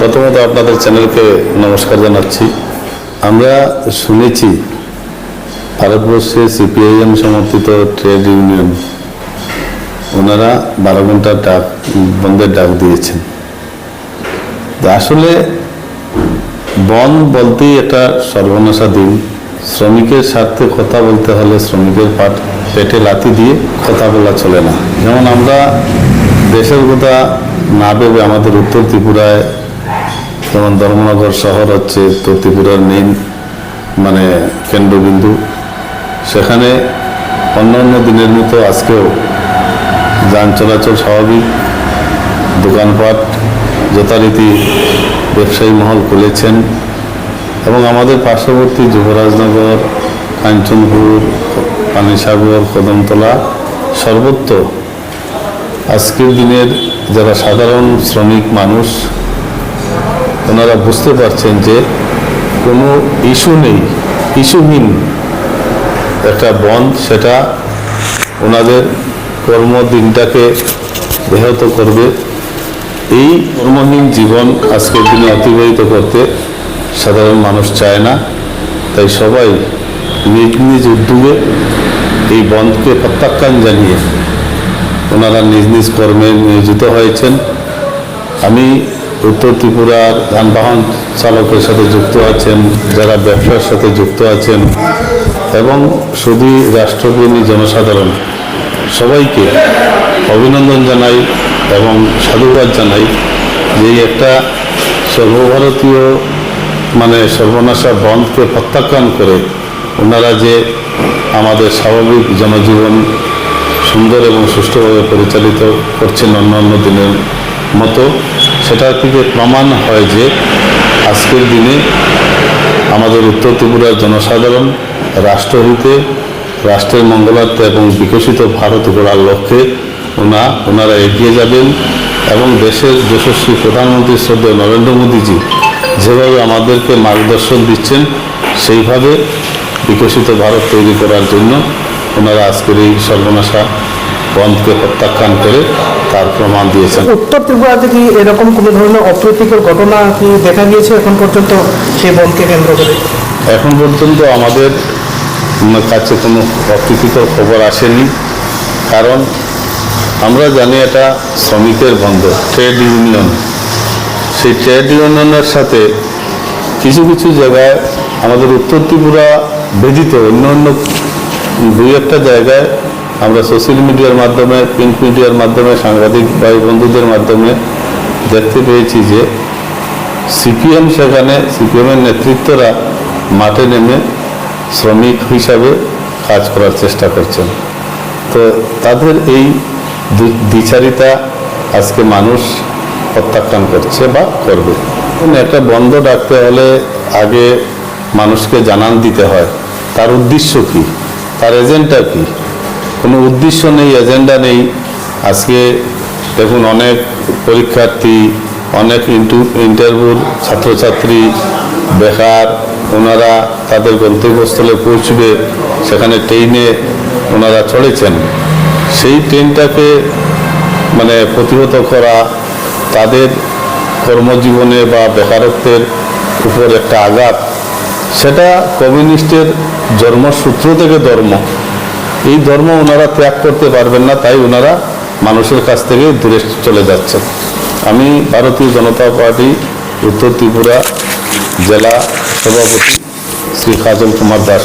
প্রথমত আপনাদের চ্যানেলকে নমস্কার জানাচ্ছি। আমরা শুনেছি, ভারতবর্ষে সিপিআইএম সমর্থিত ট্রেড ইউনিয়ন, ওনারা বারো ঘণ্টার ডাক, বন্ধের ডাক দিয়েছেন। আসলে বন বলতেই একটা সর্বনাশা দিন। শ্রমিকের স্বার্থে কথা বলতে হলে শ্রমিকের পাট, পেটে লাথি দিয়ে কথা বলা চলে না। যেমন আমরা দেশের কথা না ভেবে আমাদের উত্তর ত্রিপুরায় যেমন ধর্মনগর শহর হচ্ছে উত্তর ত্রিপুরার মেইন মানে কেন্দ্রবিন্দু। সেখানে অন্য অন্য দিনের মতো আজকেও যান চলাচল স্বাভাবিক। দোকানপাট যথারীতি ব্যবসায়ী মহল খুলেছেন। এবং আমাদের পার্শ্ববর্তী যুবরাজনগর, কাঞ্চনপুর, পানিসাগর, কদমতলা সর্বত্র আজকের দিনের যারা সাধারণ শ্রমিক মানুষ ওনারা বুঝতে পারছেন যে কোনো ইস্যু নেই, ইস্যুহীন একটা বন্ধ সেটা ওনাদের কর্মদিনটাকে ব্যাহত করবে। এই কর্মহীন জীবন আজকের দিনে অতিবাহিত করতে সাধারণ মানুষ চায় না। তাই সবাই নিজ নিজ উদ্যোগে এই বন্ধকে প্রত্যাখ্যান জানিয়ে ওনারা নিজ নিজ কর্মে নিয়োজিত হয়েছেন। আমি উত্তর ত্রিপুরার যানবাহন চালকের সাথে যুক্ত আছেন, যারা ব্যবসার সাথে যুক্ত আছেন, এবং শুধু রাষ্ট্রপ্রেমী জনসাধারণ। সবাইকে অভিনন্দন জানাই এবং সাধুবাদ জানাই যে একটা সর্বভারতীয় মানে সর্বনাশা বন্ধকে প্রত্যাখ্যান করে ওনারা যে আমাদের স্বাভাবিক জনজীবন সুন্দর এবং সুষ্ঠুভাবে পরিচালিত করছেন অন্য অন্য দিনের মতো, সেটা থেকে প্রমাণ হয় যে আজকের দিনে আমাদের উত্তর ত্রিপুরার জনসাধারণ রাষ্ট্রহিতে, রাষ্ট্রের মঙ্গলার্থে এবং বিকশিত ভারত গড়ার লক্ষ্যে ওনা, ওনারা এগিয়ে যাবেন এবং দেশের যশস্বী প্রধানমন্ত্রী শ্রদ্ধেয় নরেন্দ্র মোদীজি যেভাবে আমাদেরকে মার্গদর্শন দিচ্ছেন, সেইভাবে বিকশিত ভারত তৈরি করার জন্য ওনারা আজকের এই সর্বনাশা বন্ধকে প্রত্যাখ্যান করে তার প্রমাণ দিয়েছেন। উত্তর ত্রিপুরাতে কি এরকম কোনো ধরনের অপ্রীতিকর ঘটনা কি দেখা গিয়েছে এখন পর্যন্ত সেই বনকে কেন্দ্র করে? এখন পর্যন্ত আমাদের কাছে কোনো অপ্রীতিকর খবর আসেনি। কারণ আমরা জানি এটা শ্রমিকের বন্ধ ট্রেড ইউনিয়ন। সেই ট্রেড ইউনিয়নের সাথে কিছু কিছু জায়গায় আমাদের উত্তর ত্রিপুরা ব্যতীত অন্য অন্য দুই একটা জায়গায় আমরা সোশ্যাল মিডিয়ার মাধ্যমে, প্রিন্ট মিডিয়ার মাধ্যমে, সাংবাদিক ভাই বন্ধুদের মাধ্যমে দেখতে পেয়েছি যে সিপিএম সেখানে, সিপিএমের নেতৃত্বরা মাঠে নেমে শ্রমিক হিসাবে কাজ করার চেষ্টা করছেন। তো তাদের এই দ্বিচারিতা আজকে মানুষ প্রত্যাখ্যান করছে বা করবে। এখন একটা বন্ধ ডাকতে হলে আগে মানুষকে জানান দিতে হয়। তার উদ্দেশ্য কি? তার এজেন্ডা কি? কোনো উদ্দেশ্য নেই এজেন্ডা নেই। আজকে দেখুন, অনেক পরীক্ষার্থী, অনেক ইন্টারভিউর ছাত্রছাত্রী, বেকার, ওনারা তাদের গন্তব্যস্থলে পৌঁছবে, সেখানে ট্রেনে ওনারা চড়েছেন সেই ট্রেনটাকে মানে প্রতিহত করা তাদের কর্মজীবনে বা বেকারত্বের উপর একটা আঘাত, সেটা কমিউনিস্টের জন্মসূত্র থেকে ধর্ম। এই ধর্ম ওনারা ত্যাগ করতে পারবেন না, তাই ওনারা মানুষের কাছ থেকে দূরে চলে যাচ্ছেন। আমি ভারতীয় জনতা পার্টি, উত্তর ত্রিপুরা জেলা সভাপতি শ্রী কাজল কুমার দাস।